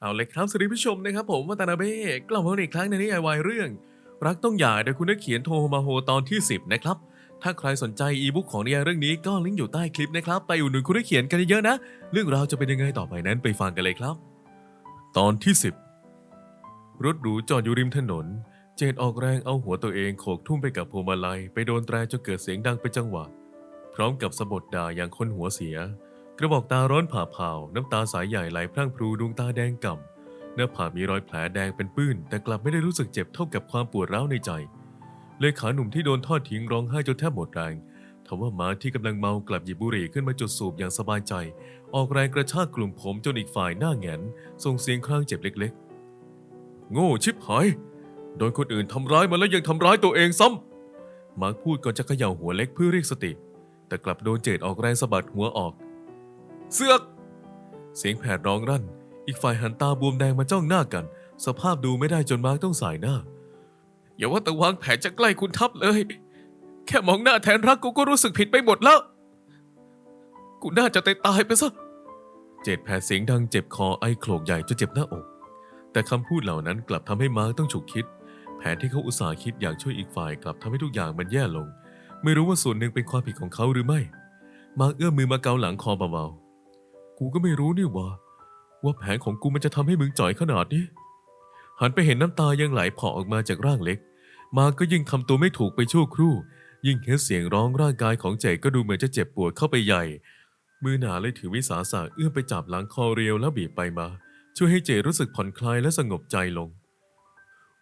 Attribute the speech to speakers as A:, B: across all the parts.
A: เอาเลยครับสวัสดีผู้ชมนะครับผมวัตนาเบ้กลับมาอีกครั้งในนิยายวายเรื่อง รักต้องหย่าโดยคุณนักเขียนโทมาโฮตอนที่ 10 นะครับ ถ้าใครสนใจอีบุ๊กของนิยายเรื่องนี้ก็ลิงก์อยู่ใต้คลิปนะครับ ไปอุดหนุนคุณนักเขียนกันเยอะๆนะ เรื่องราวจะเป็นยังไงต่อไปนั้นไปฟังกันเลยครับ ตอนที่ 10 รถหรูจอดอยู่ริมถนน เจดออกแรงเอาหัวตัวเองโขกทุ่มไปกับพวงมาลัยไปโดนแตรจนเกิดเสียงดังเป็นจังหวะ พร้อมกับสะบดด่าอย่างคนหัวเสีย กระบอกตาร้อนผ่าเผาน้ำตาสายใหญ่ไหลพรั่งพรูดวงตาแดงก่ำหน้าผากมีรอยแผลแดงเป็นปื้น แต่กลับไม่ได้รู้สึกเจ็บเท่ากับความปวดร้าวในใจ เลขาหนุ่มที่โดนทอดทิ้งร้องไห้จนแทบหมดแรงทว่ามาที่กำลังเมากลับหยิบบุหรี่ขึ้นมาจุดสูบอย่างสบายใจ ออกแรงกระชากกลุ่มผมจนอีกฝ่ายหน้าแหงนส่งเสียงครางเจ็บเล็กๆ โง่ชิบหาย โดนคนอื่นทำร้ายมาแล้วยังทำร้ายตัวเองซ้ำมาร์คพูดก่อนจะเขย่าหัวเล็กเพื่อเรียกสติ แต่กลับโดนเจดออกแรงสะบัดหัวออก เสือก เสียงแผดร้องรั่น อีกฝ่ายหันตาบวมแดงมาจ้องหน้ากัน สภาพดูไม่ได้จนมาร์คต้องสายหน้า อย่าว่าแต่วางแผนจะใกล้คุณทับเลย แค่มองหน้าแทนรักกูก็รู้สึกผิดไปหมดแล้ว กูน่าจะตายตายไปซะ เจดแผดเสียงดังเจ็บคอไอโขลกใหญ่จนเจ็บหน้าอก แต่คำพูดเหล่านั้นกลับทำให้มาร์คต้องฉุกคิด แผนที่เขาอุตส่าห์คิดอยากช่วยอีกฝ่ายกลับทำให้ทุกอย่างมันแย่ลง ไม่รู้ว่าส่วนหนึ่งเป็นความผิดของเขาหรือไม่มาร์คเอื้อมมือมาเกาหลังคอเบาๆ กูก็ไม่รู้นี่หว่า ว่าแผนของกูมันจะทำให้มึงจ่อยขนาดนี้ หันไปเห็นน้ำตายังไหลผาออกมาจากร่างเล็ก มาก็ยิ่งทำตัวไม่ถูกไปชั่วครู่ ยิ่งเห็นเสียงร้องร่างกายของเจก็ดูเหมือนจะเจ็บปวดเข้าไปใหญ่ มือหนาเลยถือวิสาสะเอื้อมไปจับหลังคอเรียวแล้วบีบไปมา ช่วยให้เจรู้สึกผ่อนคลายและสงบใจลง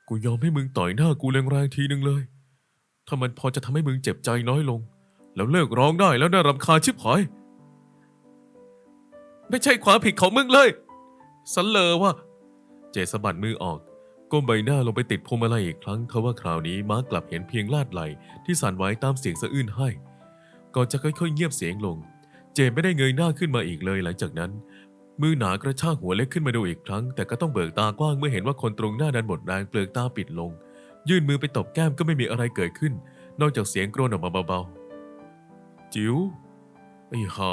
A: กูยอมให้มึงต่อยหน้ากูแรงๆทีนึงเลย ถ้ามันพอจะทำให้มึงเจ็บใจน้อยลง แล้วเลิกร้องได้แล้วน่ารำคาญชิบหาย ไม่ใช่ความผิดของมึงเลยสันเลอว่าเจสะบัดมือออกก้มใบหน้าลงไปติดพวงมาลัยอีกครั้งทว่าคราวนี้มาร์กกลับเห็นเพียงลาดไหลที่สั่นไหวตามเสียงสะอื้นให้ ก่อนจะค่อยๆเงียบเสียงลง เจไม่ได้เงยหน้าขึ้นมาอีกเลยหลังจากนั้น มือหนากระชากหัวเล็กขึ้นมาดูอีกครั้ง แต่ก็ต้องเบิกตากว้างเมื่อเห็นว่าคนตรงหน้านั้นหมดแรงเปลือกตาปิดลง ยื่นมือไปตบแก้มก็ไม่มีอะไรเกิดขึ้น นอกจากเสียงกรนออกมาเบาๆจิ๋วไอ้ห่า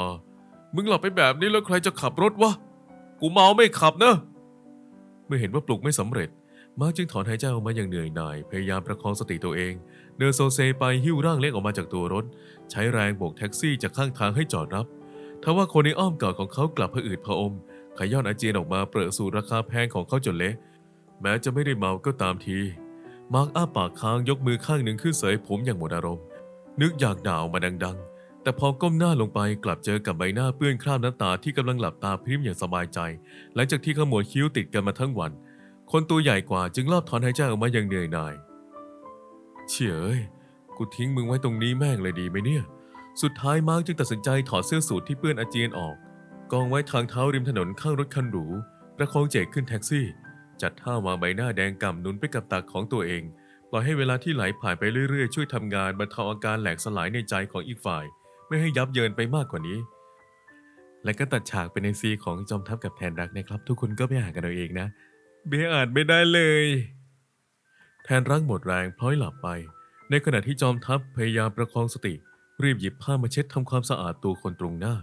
A: มึงหลับไปแบบนี้แล้วใครจะขับรถวะ กูเมาไม่ขับนะ เมื่อเห็นว่าปลุกไม่สำเร็จ มาร์คจึงถอนหายใจออกมาอย่างเหนื่อยหน่าย พยายามประคองสติตัวเอง เดินโซเซไปหิ้วร่างเล็กออกมาจากตัวรถ ใช้แรงโบกแท็กซี่จากข้างทางให้จอดรับทว่าคนในอ้อมกอดของเขากลับผะอืดผะอม ขย้อนอาเจียนออกมาเปรอะสู่ราคาแพงของเขาจนเละ แม้จะไม่ได้เมาก็ตามที มาร์คอ้าปากค้างยกมือข้างหนึ่งขึ้นเสยผมอย่างหมดอารมณ์ นึกอยากด่าออกมาดังๆ แต่พอก้มหน้าลงไปกลับเจอกับใบหน้าเปื้อนคราบน้ำตาที่กำลังหลับตาพริ้มอย่างสบายใจ หลังจากที่ขมวดคิ้วติดกันมาทั้งวัน คนตัวใหญ่กว่าจึงรอบถอนหายใจออกมาอย่างเหนื่อยหน่าย เฉยกูทิ้งมึงไว้ตรงนี้แม่งเลยดีไหมเนี่ย สุดท้ายมาร์กจึงตัดสินใจถอดเสื้อสูทที่เปื้อนอาเจียนออก กองไว้ทางเท้าริมถนนข้างรถคันหรูประคองเจกขึ้นแท็กซี่ จัดท่าวางใบหน้าแดงก่ำนุนไปกับตักของตัวเองปล่อยให้เวลาที่ไหลผ่านไปเรื่อยๆ ช่วยทำงานบรรเทาอาการแหลกสลายในใจของอีกฝ่าย ไม่ให้ยับเยินไปมากกว่านี้ และก็ตัดฉากเป็นในซีของจอมทัพกับแทนรักนะครับ ทุกคนก็ไปหากันเอาเองนะเบียอ่านไม่ได้เลย แทนรักหมดแรงพลอยหลับไป ในขณะที่จอมทัพพยายามประคองสติ รีบหยิบผ้ามาเช็ดทำความสะอาดตัวคนตรงหน้า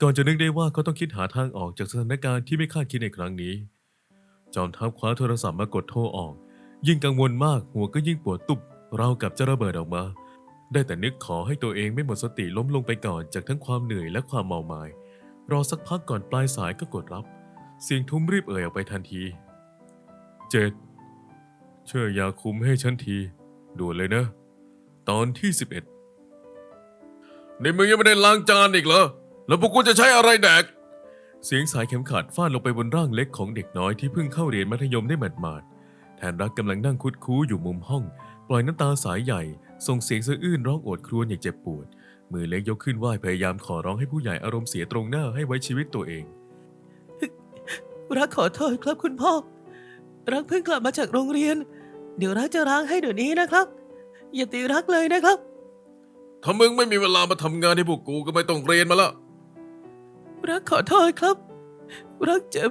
A: ก่อนจะนึกได้ว่าเขาต้องคิดหาทางออกจากสถานการณ์ที่ไม่คาดคิดในครั้งนี้ จอมทัพคว้าโทรศัพท์มากดโทรออก ยิ่งกังวลมากหัวก็ยิ่งปวดตุบเราวกับจะระเบิดออกมา ได้แต่นึกขอให้ตัวเองไม่หมดสติล้มลงไปก่อนจากทั้งความเหนื่อยและความเมาหมาย รอสักพักก่อนปลายสายก็กดรับ เสียงทุ้มรีบเอ่ยออกไปทันที เจ็ดช่วยยาคุมให้ฉันที ด่วนเลยนะ ตอนที่สิบเอ็ดในมึงยังไม่ได้ล้างจานอีกเหรอ แล้วพวกกูจะใช้อะไรแดก เสียงสายเข็มขัดฟาดลงไปบนร่างเล็กของเด็กน้อยที่เพิ่งเข้าเรียนมัธยมได้หมาดๆแทนรักกำลังนั่งคุดคู้อยู่มุมห้อง ปล่อยน้ำตาสายใหญ่ ส่งเสียงสะอื้นร้องโอดครวญอย่างเจ็บปวด มือเล็กยกขึ้นไหวพยายามขอร้องให้ผู้ใหญ่อารมณ์เสียตรงหน้าให้ไว้ชีวิตตัวเอง
B: รักขอโทษครับคุณพ่อ รักเพิ่งกลับมาจากโรงเรียน เดี๋ยวรักจะล้างให้เดี๋ยวนี้นะครับ อย่าตีรักเลยนะครับ
A: ถ้ามึงไม่มีเวลามาทำงานให้พวกกูก็ไม่ต้องเรียนมาละ
B: รักขอโทษครับ รักเจ็บ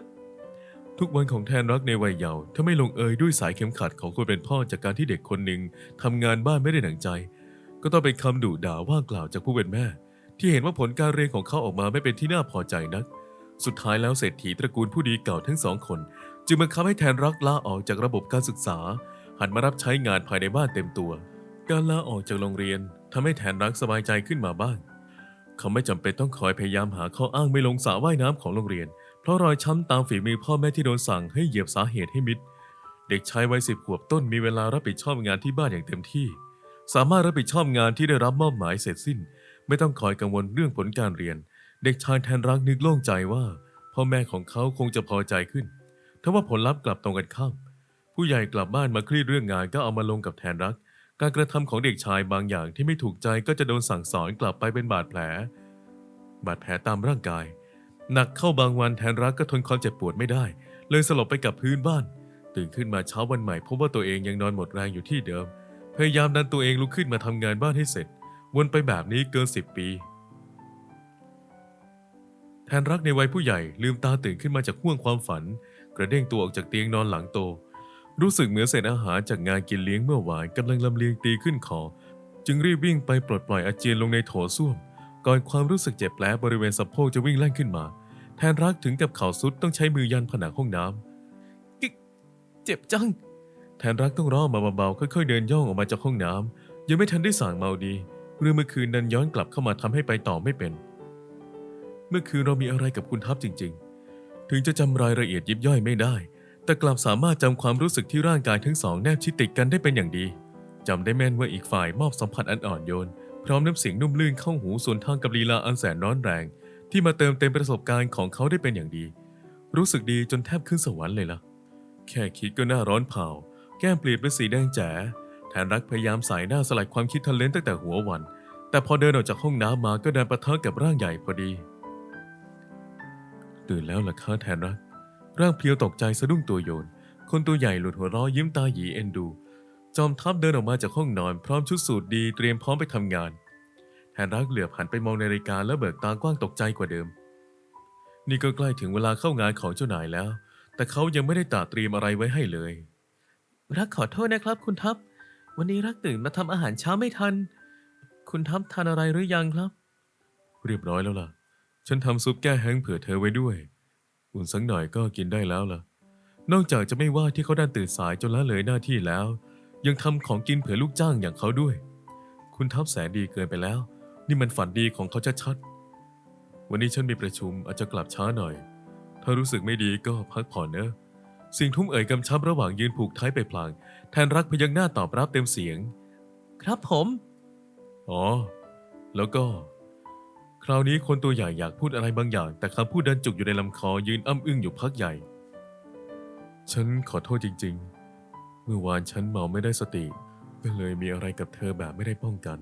A: ทุกวันของแทนรักในวัยเยาว์ถ้าไม่ลงเอยด้วยสายเข็มขัดของคนเป็นพ่อจากการที่เด็กคนหนึ่งทำงานบ้านไม่ได้หนังใจ ก็ต้องเป็นคำดุด่าว่ากล่าวจากผู้เป็นแม่ ที่เห็นว่าผลการเรียนของเขาออกมาไม่เป็นที่น่าพอใจนัก สุดท้ายแล้วเศรษฐีตระกูลผู้ดีเก่าทั้งสองคน จึงบังคับให้แทนรักลาออกจากระบบการศึกษา หันมารับใช้งานภายในบ้านเต็มตัว การลาออกจากโรงเรียนทำให้แทนรักสบายใจขึ้นมาบ้างเขาไม่จำเป็นต้องคอยพยายามหาข้ออ้างไม่ลงสระว่ายน้ำของโรงเรียน เพราะรอยช้ำตามฝีมือพ่อแม่ที่โดนสั่งให้เหยียบสาเหตุให้มิด เด็กชายวัยสิบขวบต้นมีเวลารับผิดชอบงานที่บ้านอย่างเต็มที่ สามารถรับผิดชอบงานที่ได้รับมอบหมายเสร็จสิ้น ไม่ต้องคอยกังวลเรื่องผลการเรียน เด็กชายแทนรักนึกโล่งใจว่า พ่อแม่ของเขาคงจะพอใจขึ้นทว่าผลลัพธ์กลับตรงกันข้าม ผู้ใหญ่กลับบ้านมาครียดเรื่องงานก็เอามาลงกับแทนรัก การกระทำของเด็กชายบางอย่างที่ไม่ถูกใจก็จะโดนสั่งสอนกลับไปเป็นบาดแผล บาดแผลตามร่างกาย หนักเข้าบางวันแทนรักก็ทนความเจ็บปวดไม่ได้ เลยสลบไปกับพื้นบ้าน ตื่นขึ้นมาเช้าวันใหม่พบว่าตัวเองยังนอนหมดแรงอยู่ที่เดิม พยายามดันตัวเองลุกขึ้นมาทำงานบ้านให้เสร็จ วนไปแบบนี้เกินสิบปี แทนรักในวัยผู้ใหญ่ลืมตาตื่นขึ้นมาจากห่วงความฝัน กระเด้งตัวออกจากเตียงนอนหลังโต รู้สึกเหมือนเศษอาหารจากงานกินเลี้ยงเมื่อวานกำลังลำเลียงตีขึ้นคอจึงรีบวิ่งไปปลดปล่อยอาเจียนลงในโถส้วม ก่อนความรู้สึกเจ็บแผลบริเวณสะโพกจะวิ่งแล่นขึ้นมา แทนรักถึงกับเข่าสุดต้องใช้มือยันผนังห้องน้ำเจ็บจัง แทนรักต้องร้องมาเบาๆค่อยๆเดินย่องออกมาจากห้องน้ำยังไม่ทันได้สั่งเมาดีเรื่องเมื่อคืนนั้นย้อนกลับเข้ามาทำให้ไปต่อไม่เป็น เมื่อคืนเรามีอะไรกับคุณทัพจริง ๆ ถึงจะจำรายละเอียดยิบย่อยไม่ได้ แต่กลับสามารถจำความรู้สึกที่ร่างกายทั้งสองแนบชิดติดกันได้เป็นอย่างดีจำได้แม่นว่าอีกฝ่ายมอบสัมผัสอันอ่อนโยน พร้อมน้ำเสียงนุ่มลื่นเข้าหูส่วนทางกับลีลาอันแสนร้อนแรง ที่มาเติมเต็มประสบการณ์ของเขาได้เป็นอย่างดี รู้สึกดีจนแทบขึ้นสวรรค์เลยล่ะ แค่คิดก็น้าร้อนเผา แก้มเปลี่ยนเป็นสีแดงแจ๋แทนรักพยายามสายหน้าสลัดความคิดทะเลนตั้งแต่หัววัน แต่พอเดินออกจากห้องน้ำมาก็เดินประทะกับร่างใหญ่พอดี ตื่นแล้วล่ะค่ะแทนรัก ร่างเพียวตกใจสะดุ้งตัวโยน คนตัวใหญ่หลุดหัวเราะยิ้มตาหยีเอ็นดู จอมทัพเดินออกมาจากห้องนอน พร้อมชุดสูทดีเตรียมพร้อมไปทำงาน นรักเหลือบหันไปมองนาฬิกาแล้วเบิกตากว้างตกใจกว่าเดิม นี่ก็ใกล้ถึงเวลาเข้างานของเจ้านายแล้ว แต่เขายังไม่ได้ตราเตรียมอะไรไว้ให้เลย
B: รักขอโทษนะครับ คุณทัพ วันนี้รักตื่นมาทำอาหารเช้าไม่ทัน คุณทัพทานอะไรหรือยังครับ
A: เรียบร้อยแล้วล่ะ ฉันทำซุปแก้แห้งเผื่อเธอไว้ด้วย อุ่นสักหน่อยก็กินได้แล้วล่ะ นอกจากจะไม่ว่าที่เขาดันตื่นสายจนละเลยหน้าที่แล้ว ยังทำของกินเผื่อลูกจ้างอย่างเขาด้วย คุณทัพแสนดีเกินไปแล้ว นี่มันฝันดีของเขาชัดๆวันนี้ฉันมีประชุมอาจจะกลับช้าหน่อย ถ้ารู้สึกไม่ดีก็พักผ่อนเนอะสิ่งทุ่มเอ่ยกำชับระหว่างยืนผูกท้ายไปพลาง แทนรักพยักหน้าตอบรับเต็มเสียง
B: ครับผม
A: อ๋อ แล้วก็ คราวนี้คนตัวใหญ่อยากพูดอะไรบางอย่าง แต่คำพูดดันจุกอยู่ในลำคอยืนอ้ำอึ้งอยู่พักใหญ่ ฉันขอโทษจริง ๆ เมื่อวานฉันเมาไม่ได้สติ ก็เลยมีอะไรกับเธอแบบไม่ได้ป้องกัน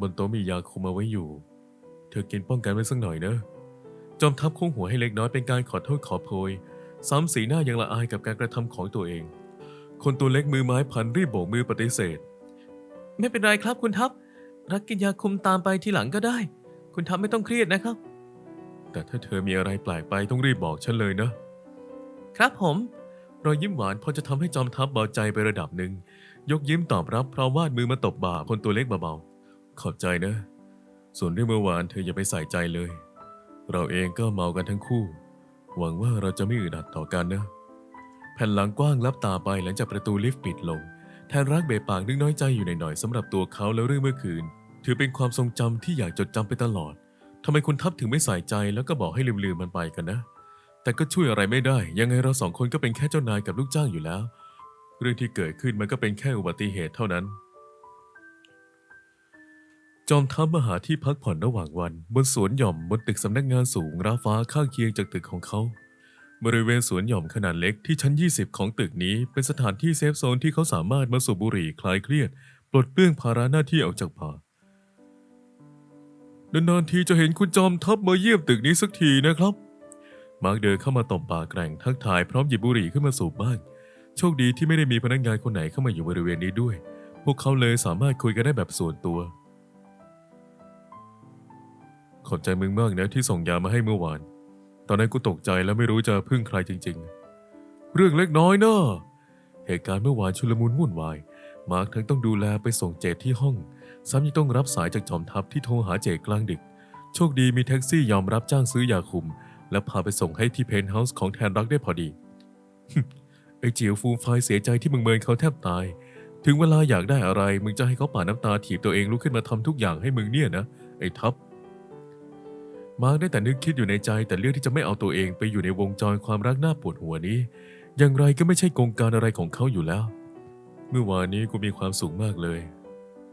A: บนโต๊ะมียาคุมเอาไว้อยู่ เธอกินป้องกันไว้สักหน่อยนะ จอมทัพคุ้งหัวให้เล็กน้อยเป็นการขอโทษขอโพย ซ้ำสีหน้ายังละอายกับการกระทำของตัวเอง คนตัวเล็กมือไม้พันรีบโบกมือปฏิเสธ
B: ไม่เป็นไรครับคุณทัพ รักกินยาคุมตามไปทีหลังก็ได้ คุณทัพไม่ต้องเครียดนะครับ
A: แต่ถ้าเธอมีอะไรแปลกไปต้องรีบบอกฉันเลยนะ
B: ครับผม
A: รอยยิ้มหวานพอจะทำให้จอมทัพเบาใจไประดับหนึ่ง ยกยิ้มตอบรับพร้อมวาดมือมาตบบ่าคนตัวเล็กเบาๆ ขอบใจนะ ส่วนเรื่องเมื่อวานเธออย่าไปใส่ใจเลย เราเองก็เมากันทั้งคู่ หวังว่าเราจะไม่อึดอัดต่อกันนะ แผ่นหลังกว้างลับตาไปหลังจากประตูลิฟต์ปิดลง แทนรักเบปากนึกน้อยใจอยู่หน่อยๆสำหรับตัวเขาแล้วเรื่องเมื่อคืน ถือเป็นความทรงจำที่อยากจดจำไปตลอดทำไมคุณทัพถึงไม่ใส่ใจแล้วก็บอกให้ลืมๆมันไปกันนะ แต่ก็ช่วยอะไรไม่ได้ ยังไงเราสองคนก็เป็นแค่เจ้านายกับลูกจ้างอยู่แล้ว เรื่องที่เกิดขึ้นมันก็เป็นแค่อุบัติเหตุเท่านั้น จอมทัพมาหาที่พักผ่อนระหว่างวัน บนสวนหย่อมบนตึกสำนักงานสูงราฟ้าข้างเคียงจากตึกของเขา บริเวณสวนหย่อมขนาดเล็กที่ชั้น 20 ของตึกนี้เป็นสถานที่เซฟโซนที่เขาสามารถมาสูบบุหรี่คลายเครียด ปลดเปลื้องภาระหน้าที่ออกจากบ่านานๆทีจะเห็นคุณจอมทัพมาเยี่ยมตึกนี้สักทีนะครับ มาร์กเดินเข้ามาตบปากแกร่งทักทายพร้อมหยิบบุหรี่ขึ้นมาสูบบ้าง โชคดีที่ไม่ได้มีพนักงานคนไหนเข้ามาอยู่บริเวณนี้ด้วย พวกเขาเลยสามารถคุยกันได้แบบส่วนตัว ขอบใจมึงมากนะที่ส่งยามาให้เมื่อวาน ตอนนั้นกูตกใจแล้วไม่รู้จะพึ่งใครจริง ๆ เรื่องเล็กน้อยเนอะเหตุการณ์เมื่อวานชุลมุนวุ่นวาย มาร์กทั้งต้องดูแลไปส่งเจดที่ห้อง ซ้ำยังต้องรับสายจากจอมทัพที่โทรหาเจดกลางดึก โชคดีมีแท็กซี่ยอมรับจ้างซื้อยาคุม และพาไปส่งให้ที่เพนท์เฮาส์ของแทนรักได้พอดี ไอ้จียวฟูมไฟเสียใจที่มึงเมินเขาแทบตาย ถึงเวลาอยากได้อะไร มึงจะให้เขาป่าน้ำตาถีบตัวเองลุกขึ้นมาทำทุกอย่างให้มึงเนี่ยนะ ไอ้ทับ มาร์กได้แต่นึกคิดอยู่ในใจแต่เลือกที่จะไม่เอาตัวเองไปอยู่ในวงจรความรักน่าปวดหัวนี้ อย่างไรก็ไม่ใช่กงการอะไรของเขาอยู่แล้ว เมื่อวานนี้กูมีความสุขมากเลย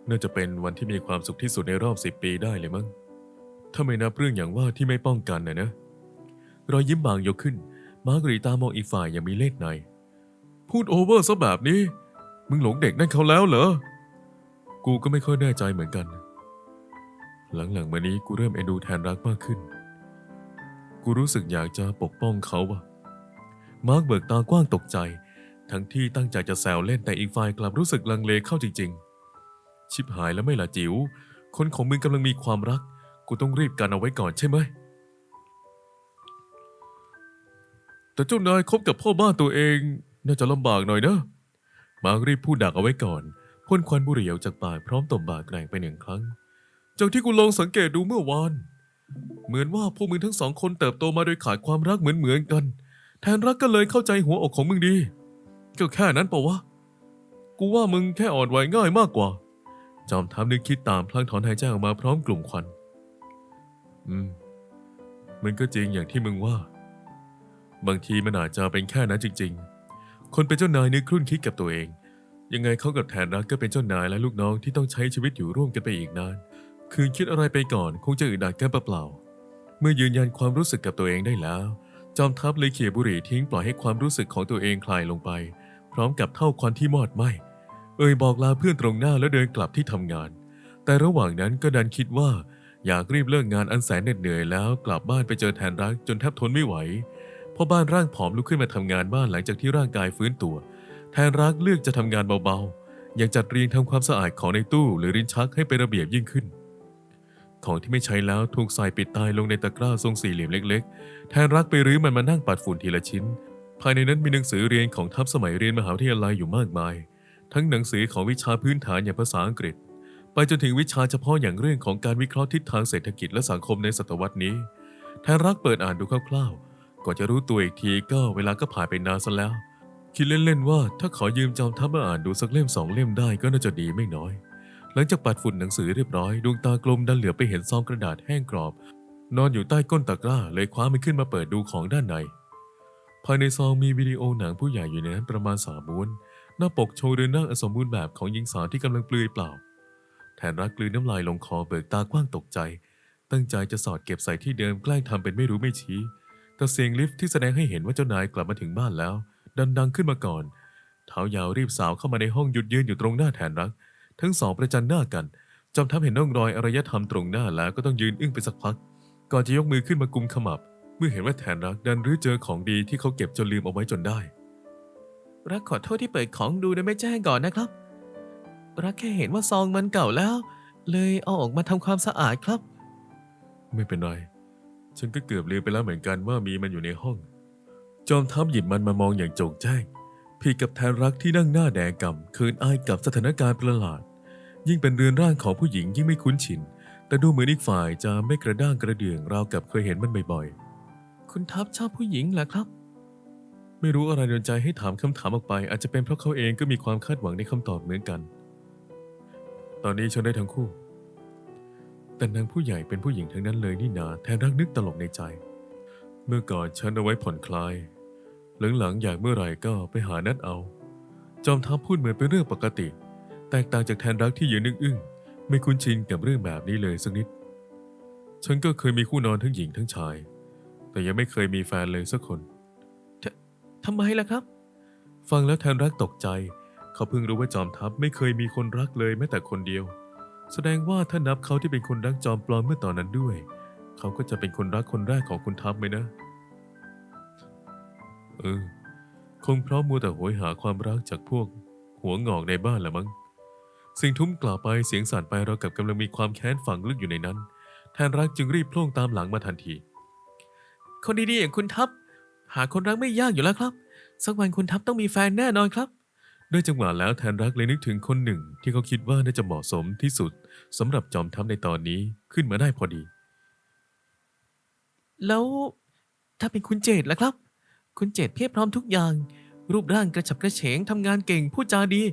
A: น่าจะเป็นวันที่มีความสุขที่สุดในรอบสิบปีได้เลยมั้งถ้าไม่นับเรื่องอย่างว่าที่ไม่ป้องกันนะนะรอยยิ้มบางยกขึ้น มาร์กรีตามองอีกฝ่ายอย่างมีเล่ห์ในพูดโอเวอร์ซะแบบนี้ มึงหลงเด็กนั่นเขาแล้วเหรอ กูก็ไม่ค่อยแน่ใจเหมือนกัน หลังๆมานี้กูเริ่มเอ็นดูแทนรักมากขึ้น กูรู้สึกอยากจะปกป้องเขาว่ะ มาร์กเบิกตากว้างตกใจ ทั้งที่ตั้งใจจะแซวเล่นแต่อีกฝ่ายกลับรู้สึกลังเลเข้าจริง ๆ ชิบหายแล้วไม่ล่ะจิ๋ว คนของมึงกำลังมีความรัก กูต้องรีบกันเอาไว้ก่อนใช่ไหม แต่เจ้านายคบกับพ่อบ้านตัวเอง น่าจะลำบากหน่อยนะ มาร์กรีบพูดดักเอาไว้ก่อนพ่นควันบุหรี่ออกจากปากพร้อมตบบ่าแกร่งไปหนึ่งครั้ง จากที่กูลองสังเกตดูเมื่อวาน เหมือนว่าพวกมึงทั้งสองคนเติบโตมาโดยขาดความรักเหมือนเหมือนๆกัน แทนรักก็เลยเข้าใจหัวอกของมึงดี ก็แค่นั้นปล่าวะ กูว่ามึงแค่อ่อนไหวง่ายมากกว่า จอมทัพนึกคิดตามพลางถอนหายใจออกมาพร้อมกลุ่มควัน อืม มันก็จริงอย่างที่มึงว่า บางทีมันอาจจะเป็นแค่นั้นจริง ๆ คนเป็นเจ้านายนึกครุ่นคิดกับตัวเอง ยังไงเขากับแทนรักก็เป็นเจ้านายและลูกน้องที่ต้องใช้ชีวิตอยู่ร่วมกันไปอีกนาน คืนคิดอะไรไปก่อนคงจะอึดอัดกันเปล่าเมื่อยืนยันความรู้สึกกับตัวเองได้แล้ว จอมทัพเลยเขี่ยบุหรี่ทิ้งปล่อยให้ความรู้สึกของตัวเองคลายลงไป พร้อมกับเท่าควันที่มอดไหมเอ่ยบอกลาเพื่อนตรงหน้าแล้วเดินกลับที่ทำงาน แต่ระหว่างนั้นก็ดันคิดว่าอยากรีบเลิกงานอันแสนเหนื่อยแล้วกลับบ้านไปเจอแทนรักจนแทบทนไม่ไหวพอบ้านร่างผอมลุกขึ้นมาทำงานบ้านหลังจากที่ร่างกายฟื้นตัว แทนรักเลือกจะทำงานเบาๆ ยังจัดเรียงทำความสะอาดของในตู้หรือรินชักให้เป็นระเบียบยิ่งขึ้น ของที่ไม่ใช้แล้วถูกใส่ปิดตายลงในตะกร้าทรงสี่เหลี่ยมเล็กๆ แทนรักไปรื้อมันมานั่งปัดฝุ่นทีละชิ้น ภายในนั้นมีหนังสือเรียนของทัพสมัยเรียนมหาวิทยาลัยอยู่มากมาย ทั้งหนังสือของวิชาพื้นฐานอย่างภาษาอังกฤษ ไปจนถึงวิชาเฉพาะอย่างเรื่องของการวิเคราะห์ทิศทางเศรษฐกิจและสังคมในศตวรรษนี้ แทนรักเปิดอ่านดูคร่าวๆ ก่อนจะรู้ตัวอีกทีก็เวลาก็ผ่านไปนานซะแล้ว คิดเล่นๆว่าถ้าขอยืมจอมทัพมาอ่านดูสักเล่มสองเล่มได้ก็น่าจะดีไม่น้อย หลังจากปัดฝุ่นหนังสือเรียบร้อย ดวงตากลมดันเหลือไปเห็นซองกระดาษแห้งกรอบ นอนอยู่ใต้ก้นตะกร้า เลยคว้ามันขึ้นมาเปิดดูของด้านใน ภายในซองมีวิดีโอหนังผู้ใหญ่อยู่ในนั้นประมาณสามม้วน หน้าปกโชว์เรือนร่งอสมบูรณ์แบบของหญิงสาวที่กำลังเปลือยเปล่า แทนรักกลืนน้ำลายลงคอเบิกตากว้างตกใจ ตั้งใจจะสอดเก็บใส่ที่เดิมแกล้งทำเป็นไม่รู้ไม่ชี้ แต่เสียงลิฟต์ที่แสดงให้เห็นว่าเจ้านายกลับมาถึงบ้านแล้ว ดันดังขึ้นมาก่อน เท้ายาวรีบสาวเข้ามาในห้องหยุดยืนอยู่ตรงหน้าแทนรัก ทั้งสองประจันหน้ากันจำทับเห็นร่องรอยอารยธรรมตรงหน้าแล้วก็ต้องยืนอึ้งไปสักพัก ก่อนจะยกมือขึ้นมากุมขมับ เมื่อเห็นว่าแทนรักดันรื้อเจอของดีที่เขาเก็บจนลืมเอาไว้จนได้
B: รักขอโทษที่เปิดของดูโดยไม่แจ้งก่อนนะครับ รักแค่เห็นว่าซองมันเก่าแล้ว เลยเอาออกมาทำความสะอาดครับ
A: ไม่เป็นไร ฉันก็เกือบลืมไปแล้วเหมือนกันว่ามีมันอยู่ในห้อง จอมทัพหยิบมันมามองอย่างโจงแจ้ง ผิดกับแทนรักที่นั่งหน้าแดงกำเคินอายกับสถานการณ์ประหลาด ยิ่งเป็นเรือนร่างของผู้หญิงยิ่งไม่คุ้นชิน แต่ดูเหมือนอีกฝ่ายจะไม่กระด้างกระเดื่องราวกับเคยเห็นมันบ่อย
B: คุณทัพชอบผู้หญิงเหรอครับ
A: ๆไม่รู้อะไรโดนใจให้ถามคำถามออกไป อาจจะเป็นเพราะเขาเองก็มีความคาดหวังในคำตอบเหมือนกัน ตอนนี้ฉันได้ทั้งคู่ แต่นางผู้ใหญ่เป็นผู้หญิงทั้งนั้นเลยนี่นาแทนรักนึกตลกในใจ เมื่อก่อนฉันเอาไว้ผ่อนคลาย หลังๆอยากเมื่อไหร่ก็ไปหานัดเอา จอมทัพพูดเหมือนเป็นเรื่องปกติ แตกต่างจากแทนรักที่ยืนนึกอึ้งไม่คุ้นชินกับเรื่องแบบนี้เลยสักนิด ฉันก็เคยมีคู่นอนทั้งหญิงทั้งชาย แต่ยังไม่เคยมีแฟนเลยสักคน
B: ทำไมล่ะครับ
A: ฟังแล้วแทนรักตกใจ เขาเพิ่งรู้ว่าจอมทัพไม่เคยมีคนรักเลยแม้แต่คนเดียว แสดงว่าถ้านับเขาที่เป็นคนรักจอมปลอมเมื่อตอนนั้นด้วย เขาก็จะเป็นคนรักคนแรกของคุณทัพไหมนะ เออ คงเพราะมัวแต่โหยหาความรักจากพวกหัวงอกในบ้านละมั้ง สิ่งทุ้มกล่าวไปเสียงสั่นไปเรากับกำลังมีความแค้นฝังลึกอยู่ในนั้น แทนรักจึงรีบโพล่งตามหลังมาทันที
B: คนดีๆอย่างคุณทัพหาคนรักไม่ยากอยู่แล้วครับ สักวันคุณทัพต้องมีแฟนแน่นอนครับ
A: ด้วยจังหวะแล้วแทนรักเลยนึกถึงคนหนึ่ง ที่เขาคิดว่าน่าจะเหมาะสมที่สุดสำหรับจอมทัพในตอนนี้ขึ้นมาได้พอดี
B: แล้วถ้าเป็นคุณเจดล่ะครับ คุณเจดเพียบพร้อมทุกอย่าง รูปร่างกระฉับกระเฉงทำงานเก่งพูดจาดี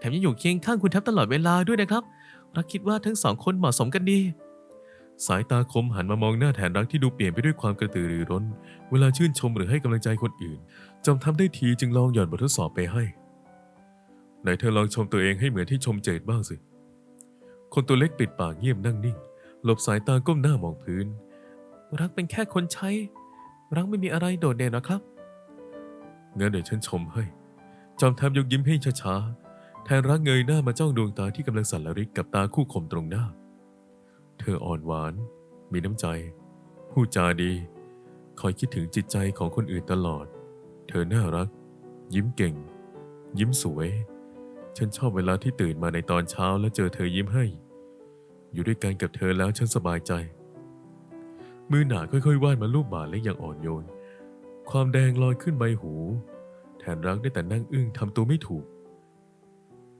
B: แถมยังอยู่เคียงข้างคุณทัพตลอดเวลาด้วยนะครับ รักคิดว่าทั้งสองคนเหมาะสมกันดี
A: สายตาคมหันมามองหน้าแทนรักที่ดูเปลี่ยนไปด้วยความกระตือรือร้น เวลาชื่นชมหรือให้กำลังใจคนอื่นจำทำได้ทีจึงลองหย่อนบททดสอบไปให้ ไหนเธอลองชมตัวเองให้เหมือนที่ชมเจดบ้างสิ คนตัวเล็กปิดปากเงียบนั่งนิ่ง หลบสายตาก้มหน้ามองพื้น
B: รักเป็นแค่คนใช้ รักไม่มีอะไรโดดเด่นหรอกครับ
A: งั้นเดี๋ยวฉันชมให้ จอมทัพยกยิ้มให้ช้าๆ ทนรักเงยหน้ามาจ้องดวงตาที่กำลังสั่นระริกกับตาคู่คมตรงหน้า เธออ่อนหวาน มีน้ำใจ พูดจาดี คอยคิดถึงจิตใจของคนอื่นตลอด เธอน่ารัก ยิ้มเก่ง ยิ้มสวย ฉันชอบเวลาที่ตื่นมาในตอนเช้าแล้วเจอเธอยิ้มให้ อยู่ด้วยกันกับเธอแล้วฉันสบายใจ มือหนาค่อยๆวาดมาลูบบ่าและอย่างอ่อนโยน ความแดงลอยขึ้นใบหู แทนรักได้แต่นั่งอึ้งทำตัวไม่ถูก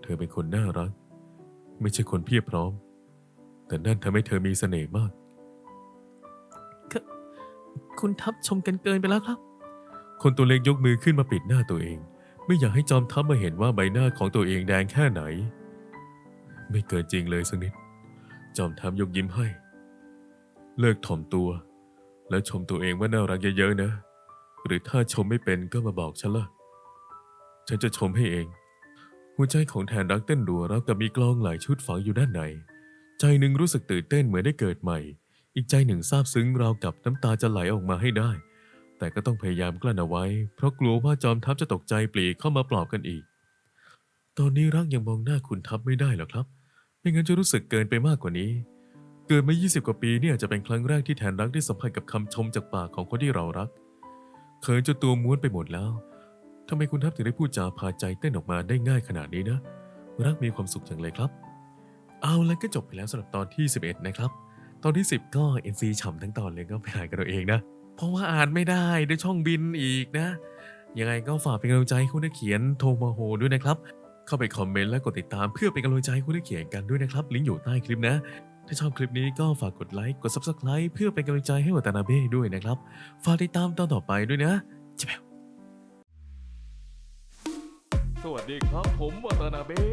A: เธอเป็นคนน่ารัก ไม่ใช่คนเพียบพร้อม แต่นั่นทำให้เธอมีเสน่ห์มาก
B: คุณทัพชมกันเกินไปแล้วครับ
A: คนตัวเล็กยกมือขึ้นมาปิดหน้าตัวเอง ไม่อยากให้จอมทัพมาเห็นว่าใบหน้าของตัวเองแดงแค่ไหน ไม่เกินจริงเลยสักนิด จอมทัพยกยิ้มให้ เลิกถ่อมตัว แล้วชมตัวเองว่าน่ารักเยอะๆนะ หรือถ้าชมไม่เป็นก็มาบอกฉันละฉันจะชมให้เอง หัวใจของแทนรักเต้นรัวราวกับมีกลองหลายชุดฝังอยู่ด้านใน ใจหนึ่งรู้สึกตื่นเต้นเหมือนได้เกิดใหม่ อีกใจหนึ่งซาบซึ้งราวกับน้ำตาจะไหลออกมาให้ได้ แต่ก็ต้องพยายามกลั้นเอาไว้ เพราะกลัวว่าจอมทัพจะตกใจปลีเข้ามาปลอบกันอีก ตอนนี้รักยังมองหน้าคุณทัพไม่ได้หรอกครับ ไม่งั้นจะรู้สึกเกินไปมากกว่านี้ เกิดมา 20 กว่าปีเนี่ยจะเป็นครั้งแรกที่แทนรักได้สัมผัสกับคำชมจากปากของคนที่เรารักเขินจนตัวม้วนไปหมดแล้ว ทำไมคุณทัพถึงได้พูดจาพาใจเต้นออกมาได้ง่ายขนาดนี้นะ รักมีความสุขจังเลยครับ เอาแล้วก็จบไปแล้วสำหรับตอนที่ 11 นะครับ ตอนที่ 10 ก็ NC ฉ่ำทั้งตอนเลยก็ไปอ่านกันเอาเองนะ เพราะว่าอ่านไม่ได้ด้วยช่องบินอีกนะ ยังไงก็ฝากเป็นกำลังใจให้คุณนักเขียนโทมาโฮด้วยนะครับ เข้าไปคอมเมนต์และกดติดตามเพื่อเป็นกำลังใจให้คุณนักเขียนกันด้วยนะครับ ลิงก์อยู่ใต้คลิปนะถ้าชอบคลิปนี้ก็ฝากกดไลค์ กด Subscribe เพื่อเป็นกำลังใจให้วัตนาเบ้ด้วยนะครับ ฝากติดตามตอนต่อไปด้วยนะจิบแบว สวัสดีครับผมวัตนาเบ้